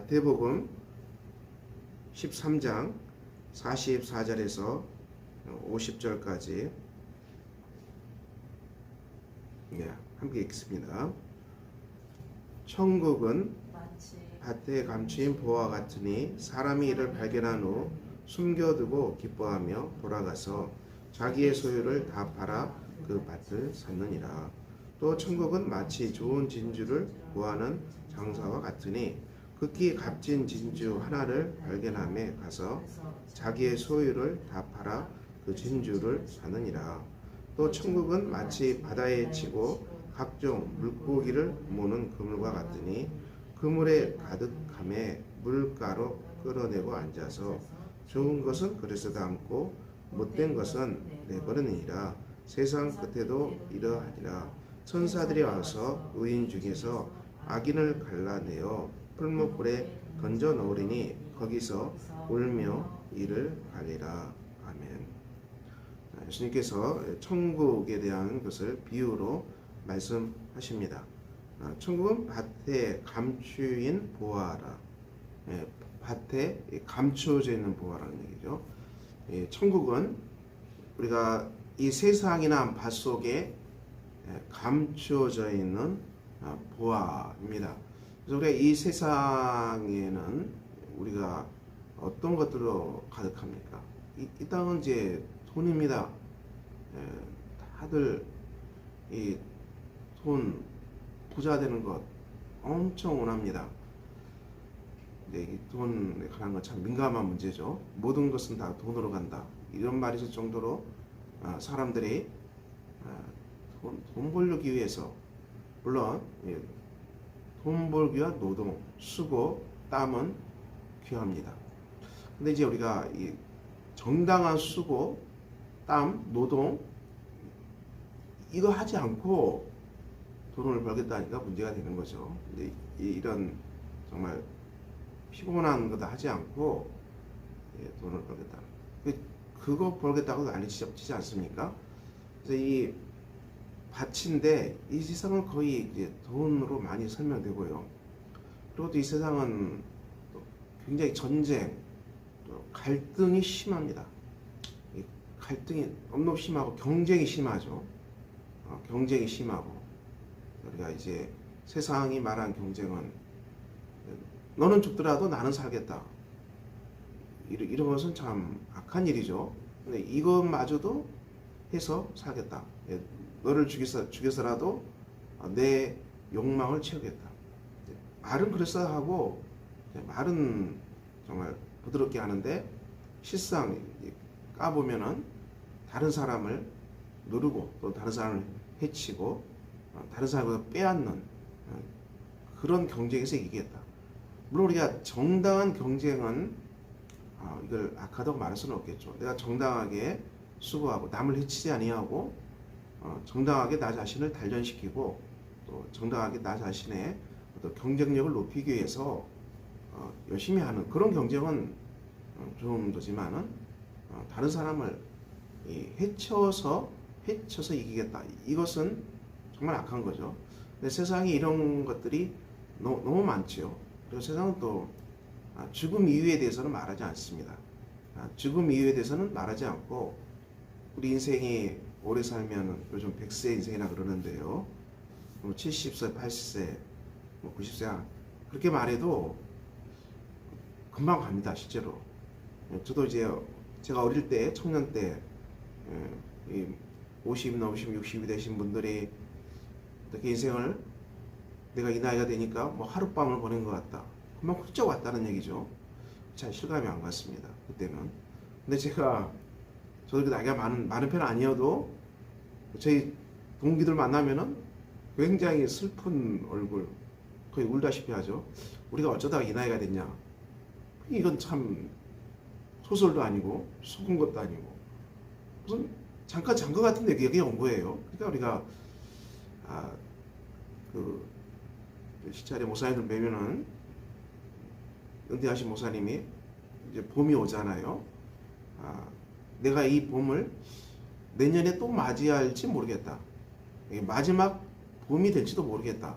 마태복음 13장 44절에서 50절까지 네, 함께 읽겠습니다. 천국은 밭에 감추인 보와 같으니 사람이 이를 발견한 후 숨겨두고 기뻐하며 돌아가서 자기의 소유를 다 팔아 그 밭을 샀느니라. 또 천국은 마치 좋은 진주를 구하는 장사와 같으니 극히 값진 진주 하나를 발견함에 가서 자기의 소유를 다 팔아 그 진주를 사느니라. 또 천국은 마치 바다에 치고 각종 물고기를 모는 그물과 같으니 그물에 가득함에 물가로 끌어내고 앉아서 좋은 것은 그릇에 담고 못된 것은 내버리니라 세상 끝에도 이러하리라 천사들이 와서 의인 중에서 악인을 갈라내어 풀무불에 던져 놓으리니 거기서 울며 이를 갈리라 아멘 아, 예수님께서 천국에 대한 것을 비유로 말씀하십니다. 아, 천국은 밭에 감추인 보아라. 예, 밭에 감추어져 있는 보아라는 얘기죠. 예, 천국은 우리가 이 세상이나 밭 속에 예, 감추어져 있는 아, 보아입니다. 그래서 우리가 이 세상에는 우리가 어떤 것들로 가득합니까? 이, 이 땅은 이제 돈입니다. 예, 다들 이 돈 부자 되는 것 엄청 원합니다. 이 돈에 관한 건 참 민감한 문제죠. 모든 것은 다 돈으로 간다. 이런 말이 있을 정도로 아, 사람들이 아, 돈, 돈 벌기 위해서 물론 예, 돈 벌기와 노동, 수고, 땀은 귀합니다. 근데 이제 우리가 이 정당한 수고, 땀, 노동 이거 하지 않고 돈을 벌겠다니까 문제가 되는 거죠. 근데 이- 이런 정말 피곤한 거다 하지 않고 예, 돈을 벌겠다. 그- 그거 벌겠다고 난리 치지 않습니까? 그래서 이 밭인데 이 세상은 거의 이제 돈으로 많이 설명되고요. 그리고 또 이 세상은 또 굉장히 전쟁, 또 갈등이 심합니다. 이 갈등이 너무 심하고 경쟁이 심하죠. 어, 경쟁이 심하고 우리가 이제 세상이 말한 경쟁은 너는 죽더라도 나는 살겠다. 이런, 이런 것은 참 악한 일이죠. 근데 이것마저도 해서 살겠다. 예, 너를 죽여서, 죽여서라도 내 욕망을 채우겠다. 말은 그럴싸하고 말은 정말 부드럽게 하는데 실상 까보면은 다른 사람을 누르고 또 다른 사람을 해치고 어, 다른 사람을 빼앗는 어, 그런 경쟁에서 이기겠다. 물론 우리가 정당한 경쟁은 어, 이걸 악하다고 말할 수는 없겠죠. 내가 정당하게 수고하고 남을 해치지 아니하고 어, 정당하게 나 자신을 단련시키고 또 정당하게 나 자신의 어떤 경쟁력을 높이기 위해서 어, 열심히 하는 그런 경쟁은 어, 좀 더지만은 어, 다른 사람을 이 해쳐서 해쳐서 이기겠다. 이것은 정말 악한 거죠. 근데 세상에 이런 것들이 너무, 너무 많지요. 그리고 세상은 또 아, 죽음 이유에 대해서는 말하지 않습니다. 아, 죽음 이유에 대해서는 말하지 않고 우리 인생이 오래 살면 요즘 100세 인생이라 그러는데요. 뭐 70세, 80세, 뭐 90세 그렇게 말해도 금방 갑니다, 실제로. 예, 저도 이제 제가 어릴 때, 청년 때, 예, 이 50, 넘으시면 60이 되신 분들이 어떻게 인생을 내가 이 나이가 되니까 뭐 하룻밤을 보낸 것 같다. 금방 훌쩍 왔다는 얘기죠. 잘 실감이 안 갔습니다. 그때는. 근데 제가 저도 그 나이가 많은, 많은 편 아니어도 저희 동기들 만나면은 굉장히 슬픈 얼굴, 거의 울다시피 하죠. 우리가 어쩌다가 이 나이가 됐냐. 이건 참 소설도 아니고 속은 것도 아니고 무슨 잠깐 잔 것 같은데 여기 온 거예요. 그러니까 우리가 아, 그 시찰에 목사님들 뵈면은 은퇴하신 목사님이 이제 봄이 오잖아요. 아, 내가 이 봄을 내년에 또 맞이할지 모르겠다. 마지막 봄이 될지도 모르겠다.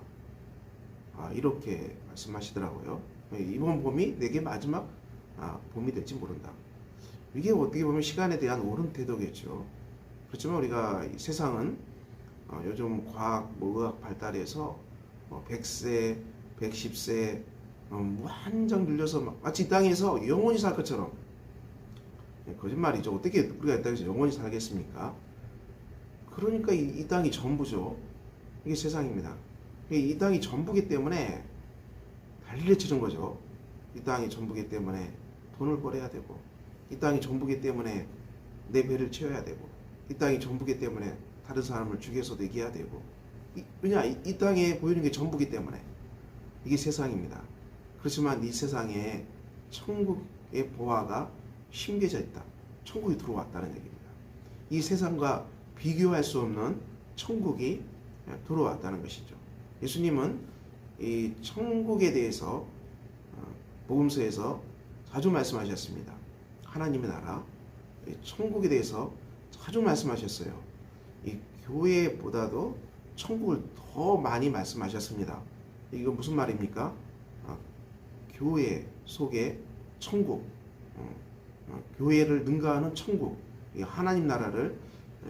아, 이렇게 말씀하시더라고요. 이번 봄이 내게 마지막 아, 봄이 될지 모른다. 이게 어떻게 보면 시간에 대한 옳은 태도겠죠. 그렇지만 우리가 이 세상은 어, 요즘 과학, 뭐 의학 발달해서 뭐 100세, 110세 어, 무한정 늘려서 막 마치 이 땅에서 영원히 살 것처럼 예, 거짓말이죠. 어떻게 우리가 이 땅에서 영원히 살겠습니까? 그러니까 이, 이 땅이 전부죠. 이게 세상입니다. 이 땅이 전부기 때문에 난리를 치는 거죠. 이 땅이 전부기 때문에 돈을 벌어야 되고, 이 땅이 전부기 때문에 내 배를 채워야 되고, 이 땅이 전부기 때문에 다른 사람을 죽여서도 이겨야 되고, 이- 왜냐 이, 이 땅에 보이는 게 전부기 때문에 이게 세상입니다. 그렇지만 이 세상에 천국의 보화가 심겨져 있다. 천국이 들어왔다는 얘기입니다. 이 세상과 비교할 수 없는 천국이 들어왔다는 것이죠. 예수님은 이 천국에 대해서 어, 복음서에서 자주 말씀하셨습니다. 하나님의 나라, 이 천국에 대해서 자주 말씀하셨어요. 이 교회보다도 천국을 더 많이 말씀하셨습니다. 이거 무슨 말입니까? 아, 교회 속에 천국, 어, 어, 교회를 능가하는 천국, 이 하나님 나라를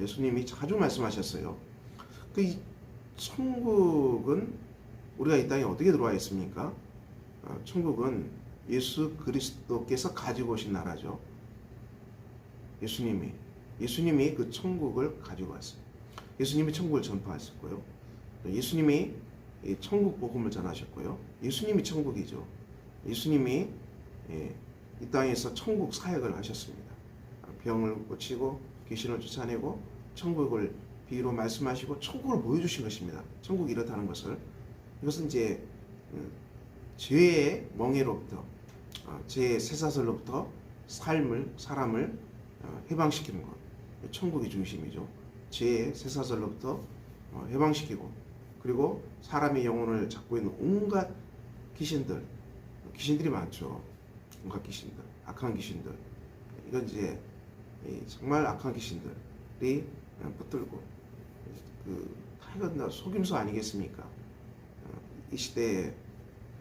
예수님이 자주 말씀하셨어요. 그이 천국은 우리가 이 땅에 어떻게 들어와 있습니까? 어, 천국은 예수 그리스도께서 가지고 오신 나라죠. 예수님이 예수님이 그 천국을 가지고 왔어요. 예수님이 천국을 전파하셨고요. 또 예수님이 이 천국 복음을 전하셨고요. 예수님이 천국이죠. 예수님이 예, 이 땅에서 천국 사역을 하셨습니다. 병을 고치고 귀신을 쫓아내고 천국을 비유로 말씀하시고 천국을 보여주신 것입니다. 천국이 이렇다는 것을 이것은 이제 음, 죄의 멍해로부터 어, 죄의 쇠사슬로부터 삶을 사람을 어, 해방시키는 것 천국의 중심이죠. 죄의 쇠사슬로부터 어, 해방시키고 그리고 사람의 영혼을 잡고 있는 온갖 귀신들 귀신들이 많죠. 온갖 귀신들 악한 귀신들 이건 이제 이 정말 악한 귀신들이 어, 붙들고 그다 속임수 아니겠습니까? 어, 이 시대에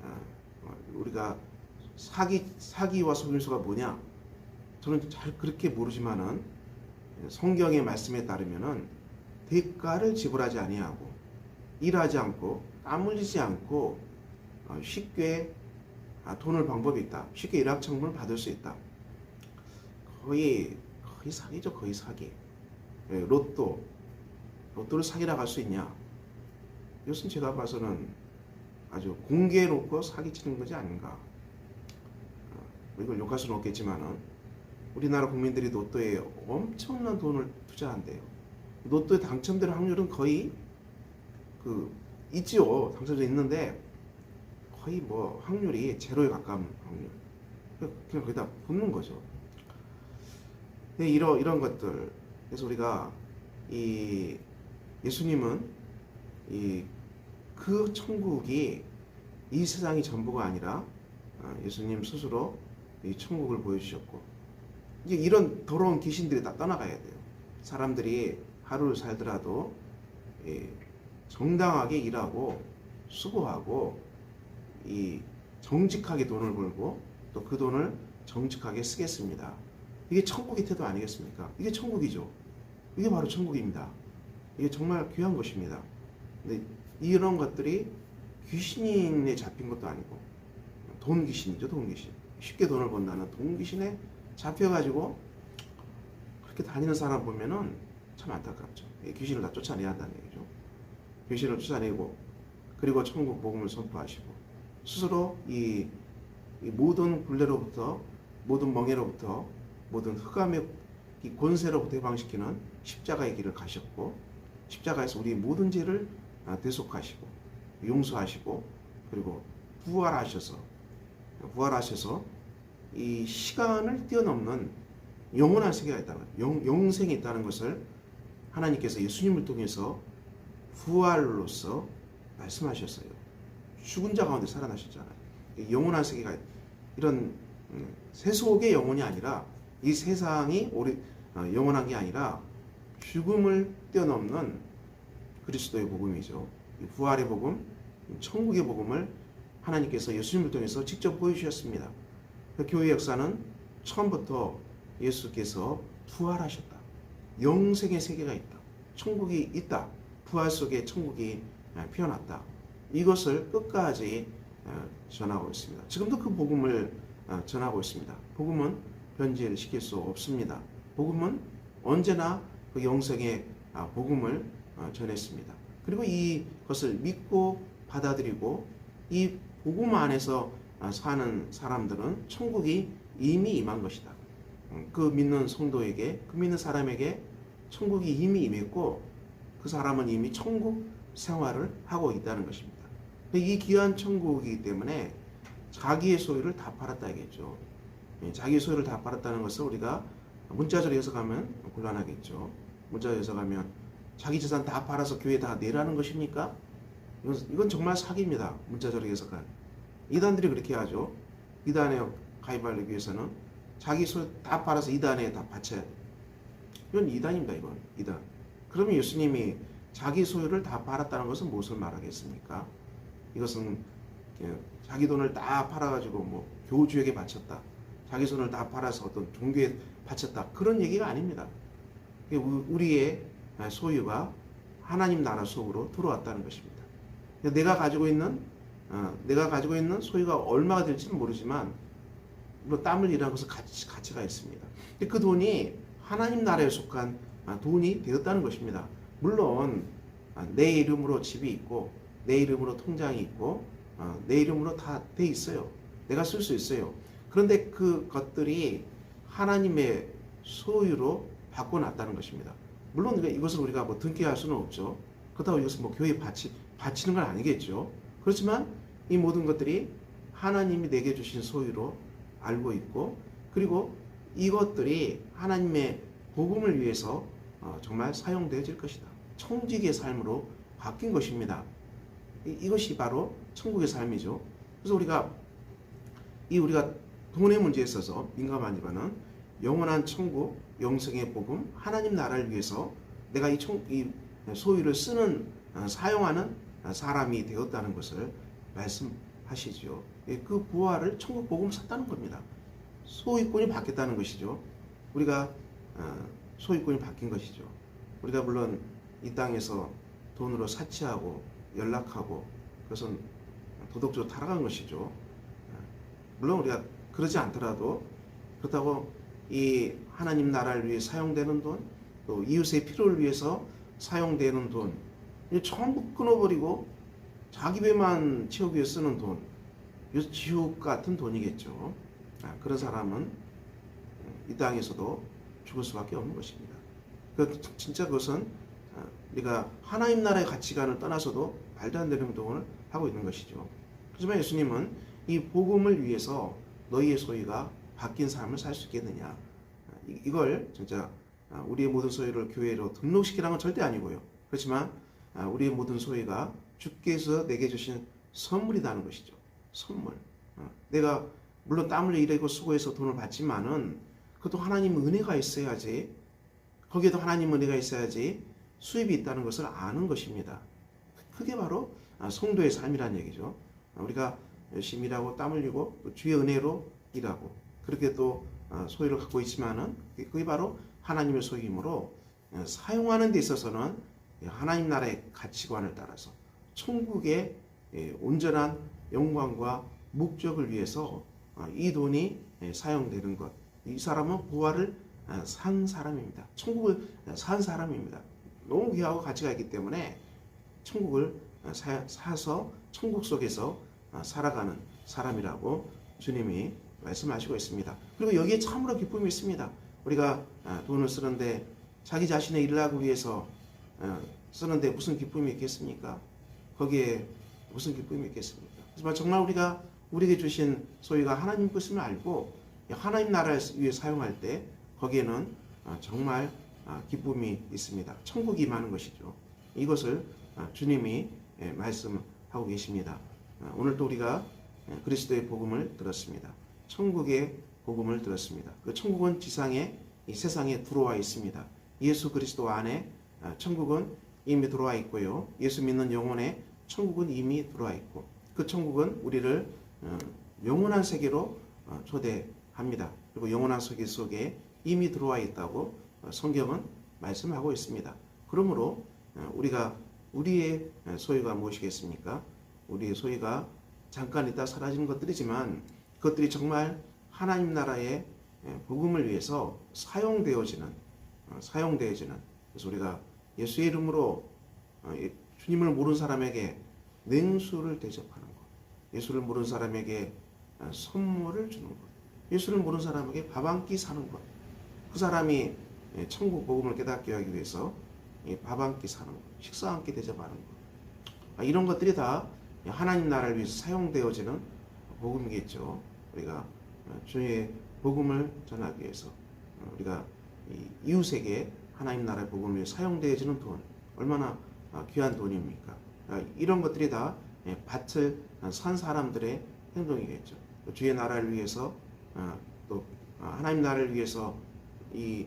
어, 어, 우리가 사기 사기와 속임수가 뭐냐? 저는 잘 그렇게 모르지만은 성경의 말씀에 따르면은 대가를 지불하지 아니하고 일하지 않고 땀 흘리지 않고 어, 쉽게 아, 돈을 방법이 있다. 쉽게 일확천금을 받을 수 있다. 거의 거의 사기죠. 거의 사기. 예, 로또 로또를 사기라고 할 수 있냐? 이것은 제가 봐서는 아주 공개해 놓고 사기치는 것이 아닌가. 어, 이걸 욕할 수는 없겠지만은 우리나라 국민들이 로또에 엄청난 돈을 투자한대요. 로또에 당첨될 확률은 거의 그 있지요. 당첨자 있는데 거의 뭐 확률이 제로에 가까운 확률. 그냥 거기다 붙는 거죠. 네, 이런 이런 것들. 그래서 우리가 이 예수님은 이 그 천국이 이 세상이 전부가 아니라 아, 예수님 스스로 이 천국을 보여주셨고 이제 이런 더러운 귀신들이 다 떠나가야 돼요. 사람들이 하루를 살더라도 이 정당하게 일하고 수고하고 이 정직하게 돈을 벌고 또 그 돈을 정직하게 쓰겠습니다. 이게 천국의 태도 아니겠습니까? 이게 천국이죠. 이게 바로 천국입니다. 이게 정말 귀한 것입니다. 근데 이런 것들이 귀신에 잡힌 것도 아니고 돈 귀신이죠, 돈 귀신. 쉽게 돈을 번다는 돈 귀신에 잡혀가지고 그렇게 다니는 사람 보면은 참 안타깝죠. 이 귀신을 다 쫓아내야 한다는 얘기죠. 귀신을 쫓아내고 그리고 천국 복음을 선포하시고 스스로 이, 이 모든 굴레로부터 모든 멍해로부터 모든 흑암의 이 권세로부터 해방시키는 십자가의 길을 가셨고 십자가에서 우리 모든 죄를 아, 대속하시고 용서하시고 그리고 부활하셔서 부활하셔서 이 시간을 뛰어넘는 영원한 세계가 있다는 영, 영생이 있다는 것을 하나님께서 예수님을 통해서 부활로서 말씀하셨어요. 죽은 자 가운데 살아나셨잖아요. 영원한 세계가 이런 음, 세속의 영혼이 아니라 이 세상이 오래 어, 영원한 게 아니라 죽음을 뛰어넘는 그리스도의 복음이죠. 이 부활의 복음, 천국의 복음을 하나님께서 예수님을 통해서 직접 보여주셨습니다. 그 교회 역사는 처음부터 예수께서 부활하셨다. 영생의 세계가 있다. 천국이 있다. 부활 속에 천국이 피어났다. 이것을 끝까지 어, 전하고 있습니다. 지금도 그 복음을 어, 전하고 있습니다. 복음은 변질 시킬 수 없습니다. 복음은 언제나 그 영생의 아, 복음을 어, 전했습니다. 그리고 이것을 믿고 받아들이고 이 복음 안에서 아, 사는 사람들은 천국이 이미 임한 것이다. 음, 그 믿는 성도에게, 그 믿는 사람에게 천국이 이미 임했고 그 사람은 이미 천국 생활을 하고 있다는 것입니다. 이 귀한 천국이기 때문에 자기의 소유를 다 팔았다 이겠죠. 예, 자기의 소유를 다 팔았다는 것을 우리가 문자적으로 해석하면 곤란하겠죠. 문자적으로 해석하면 자기 재산 다 팔아서 교회 다 내라는 것입니까? 이건 정말 사기입니다. 문자적으로 해석한. 이단들이 그렇게 하죠. 이단에 가입하기 위해서는 자기 소유 다 팔아서 이단에 다 바쳐야 돼. 이건 이단입니다. 이건 이단. 그러면 예수님이 자기 소유를 다 팔았다는 것은 무엇을 말하겠습니까? 이것은 예, 자기 돈을 다 팔아가지고 뭐 교주에게 바쳤다. 자기 손을 다 팔아서 어떤 종교에 바쳤다. 그런 얘기가 아닙니다. 우리의 소유가 하나님 나라 속으로 들어왔다는 것입니다. 내가 가지고 있는 어, 내가 가지고 있는 소유가 얼마가 될지는 모르지만 물론 땀을 일하는 것은 가치, 가치가 있습니다. 그 돈이 하나님 나라에 속한 아, 돈이 되었다는 것입니다. 물론 아, 내 이름으로 집이 있고 내 이름으로 통장이 있고 어, 내 이름으로 다 돼 있어요. 내가 쓸 수 있어요. 그런데 그 것들이 하나님의 소유로 바꿔놨다는 것입니다. 물론 이것을 우리가 뭐 등기할 수는 없죠. 그렇다고 이것을 뭐 교회에 바치, 바치는 건 아니겠죠. 그렇지만 이 모든 것들이 하나님이 내게 주신 소유로 알고 있고 그리고 이것들이 하나님의 복음을 위해서 어, 정말 사용되어질 것이다. 청직의 삶으로 바뀐 것입니다. 이, 것이 바로 천국의 삶이죠. 그래서 우리가 이 우리가 돈의 문제에 있어서 민감하지만은 영원한 천국, 영생의 복음, 하나님 나라를 위해서 내가 이, 청, 이 소유를 쓰는 어, 사용하는 사람이 되었다는 것을 말씀하시죠. 예, 그 부활을 천국 복음 샀다는 겁니다. 소유권이 바뀌었다는 것이죠. 우리가 어, 소유권이 바뀐 것이죠. 우리가 물론 이 땅에서 돈으로 사치하고 연락하고 그것은 도덕적으로 타락한 것이죠. 어, 물론 우리가 그러지 않더라도 그렇다고 이 하나님 나라를 위해 사용되는 돈, 또 이웃의 필요를 위해서 사용되는 돈, 전부 끊어버리고 자기 배만 채우기 위해 쓰는 돈, 지옥 같은 돈이겠죠. 아, 그런 사람은 이 땅에서도 죽을 수밖에 없는 것입니다. 그 진짜 그것은 아, 우리가 하나님 나라의 가치관을 떠나서도 말도 안 되는 행동을 하고 있는 것이죠. 하지만 예수님은 이 복음을 위해서 너희의 소유가 바뀐 삶을 살 수 있겠느냐. 아, 이걸 진짜 우리의 모든 소유를 교회로 등록시키라는 건 절대 아니고요. 그렇지만 우리의 모든 소유가 주께서 내게 주신 선물이라는 것이죠. 선물. 어, 내가 물론 땀을 일하고 수고해서 돈을 받지만은 그것도 하나님 은혜가 있어야지 거기에도 하나님 은혜가 있어야지 수입이 있다는 것을 아는 것입니다. 그게 바로 아, 성도의 삶이라는 얘기죠. 아, 우리가 열심히 일하고 땀 흘리고 주의 은혜로 일하고 그렇게 또 아, 소유를 갖고 있지만은 그게 바로 하나님의 소유이므로 어, 사용하는 데 있어서는 하나님 나라의 가치관을 따라서 천국의 예, 온전한 영광과 목적을 위해서 아, 이 돈이 예, 사용되는 것. 이 사람은 부활을 아, 산 사람입니다. 천국을 산 사람입니다. 너무 귀하고 가치가 있기 때문에 천국을 아, 사서 천국 속에서 살아가는 사람이라고 주님이 말씀하시고 있습니다. 그리고 여기에 참으로 기쁨이 있습니다. 우리가 돈을 쓰는데 자기 자신의 일을 하기 위해서 쓰는데 무슨 기쁨이 있겠습니까? 거기에 무슨 기쁨이 있겠습니까? 하지만 정말 우리가 우리에게 주신 소유가 하나님 것임을 알고 하나님 나라를 위해 사용할 때 거기에는 아, 정말 아, 기쁨이 있습니다. 천국이 많은 것이죠. 이것을 아, 주님이 예, 말씀하고 계십니다. 오늘도 우리가 예, 그리스도의 복음을 들었습니다. 천국의 복음을 들었습니다. 그 천국은 지상에 이 세상에 들어와 있습니다. 예수 그리스도 안에 천국은 이미 들어와 있고요. 예수 믿는 영혼에 천국은 이미 들어와 있고 그 천국은 우리를 어, 영원한 세계로 어, 초대합니다. 그리고 영원한 세계 속에 이미 들어와 있다고 어, 성경은 말씀하고 있습니다. 그러므로 어, 우리가 우리의 소유가 무엇이겠습니까? 우리의 소유가 잠깐 있다 사라지는 것들이지만 그것들이 정말 하나님 나라의 예, 복음을 위해서 사용되어지는 어, 사용되어지는 그래서 우리가 예수의 이름으로 어, 예, 주님을 모르는 사람에게 냉수를 대접하는 것, 예수를 모르는 사람에게 어, 선물을 주는 것, 예수를 모르는 사람에게 밥 한 끼 사는 것, 그 사람이 예, 천국 복음을 깨닫게 하기 위해서 밥한 끼 사는 것, 식사 한 끼 대접하는 것, 아, 이런 것들이 다 하나님 나라를 위해서 사용되어지는 복음이겠죠. 우리가 어, 주의 복음을 전하기 위해서 어, 우리가 이 이웃에게 하나님 나라의 위해 사용되어지는 돈 얼마나 아, 귀한 돈입니까? 아, 이런 것들이 다 예, 밭을 산 사람들의 행동이겠죠. 또 주의 나라를 위해서 아, 또 아, 하나님 나라를 위해서 이, 이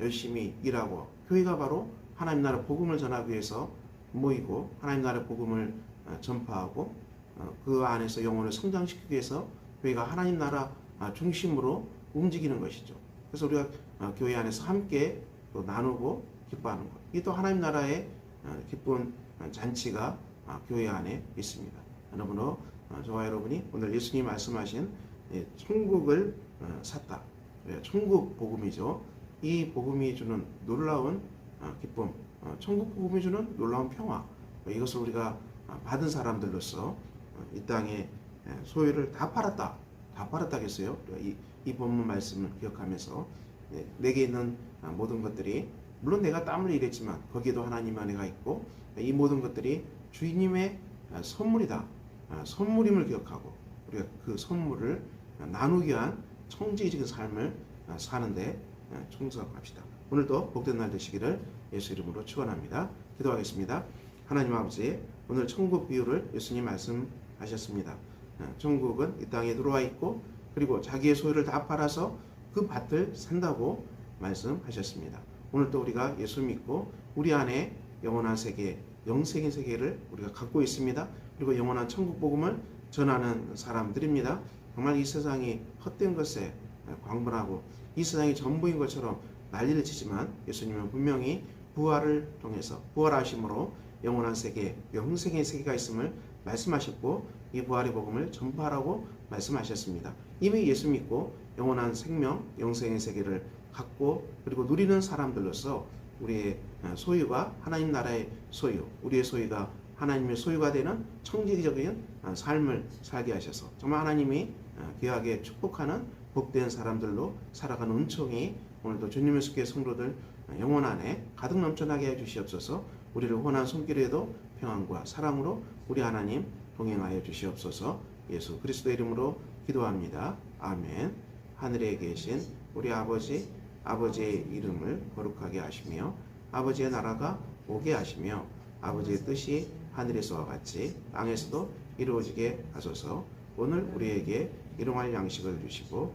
열심히 일하고 교회가 바로 하나님 나라 복음을 전하기 위해서 모이고 하나님 나라 복음을 아, 전파하고 어, 그 안에서 영혼을 성장시키기 위해서 교회가 하나님 나라 아, 중심으로 움직이는 것이죠. 그래서 우리가 아, 교회 안에서 함께 또 나누고 기뻐하는 것. 이게 또 하나님 나라의 아, 기쁜 잔치가 아, 교회 안에 있습니다. 여러분도 아, 저와 여러분이 오늘 예수님 말씀하신 예, 천국을 어, 샀다. 예, 천국 복음이죠. 이 복음이 주는 놀라운 아, 기쁨, 어, 천국 복음이 주는 놀라운 평화. 이것을 우리가 아, 받은 사람들로서 어, 이 땅에 예, 소유를 다 팔았다. 다 팔았다겠어요. 이, 이 본문 말씀을 기억하면서 네, 내게 있는 아, 모든 것들이 물론 내가 땀을 일했지만 거기에도 하나님 안에가 있고 이 모든 것들이 주님의 아, 선물이다. 아, 선물임을 기억하고 우리가 그 선물을 나누기 위한 청지적인 삶을 아, 사는데 아, 충성합시다. 오늘도 복된 날 되시기를 예수 이름으로 축원합니다. 기도하겠습니다. 하나님 아버지 오늘 천국 비유를 예수님 말씀하셨습니다. 아, 천국은 이 땅에 들어와 있고 그리고 자기의 소유를 다 팔아서 그 밭을 산다고 말씀하셨습니다. 오늘 또 우리가 예수 믿고 우리 안에 영원한 세계, 영생의 세계를 우리가 갖고 있습니다. 그리고 영원한 천국 복음을 전하는 사람들입니다. 정말 이 세상이 헛된 것에 광분하고 이 세상이 전부인 것처럼 난리를 치지만 예수님은 분명히 부활을 통해서 부활하심으로 영원한 세계, 영생의 세계가 있음을 말씀하셨고 이 부활의 복음을 전파하라고 말씀하셨습니다. 이미 예수 믿고 영원한 생명, 영생의 세계를 갖고 그리고 누리는 사람들로서 우리의 소유가 하나님 나라의 소유, 우리의 소유가 하나님의 소유가 되는 청지기적인 삶을 살게 하셔서 정말 하나님이 귀하게 축복하는 복된 사람들로 살아가는 은총이 오늘도 주님의 숙의 성도들 영혼 안에 가득 넘쳐나게 해 주시옵소서. 우리를 원한 손길에도 평안과 사랑으로 우리 하나님 동행하여 주시옵소서. 예수 그리스도 이름으로 기도합니다. 아멘. 하늘에 계신 우리 아버지 아버지의 이름을 거룩하게 하시며 아버지의 나라가 오게 하시며 아버지의 뜻이 하늘에서와 같이 땅에서도 이루어지게 하소서. 오늘 우리에게 일용할 양식을 주시고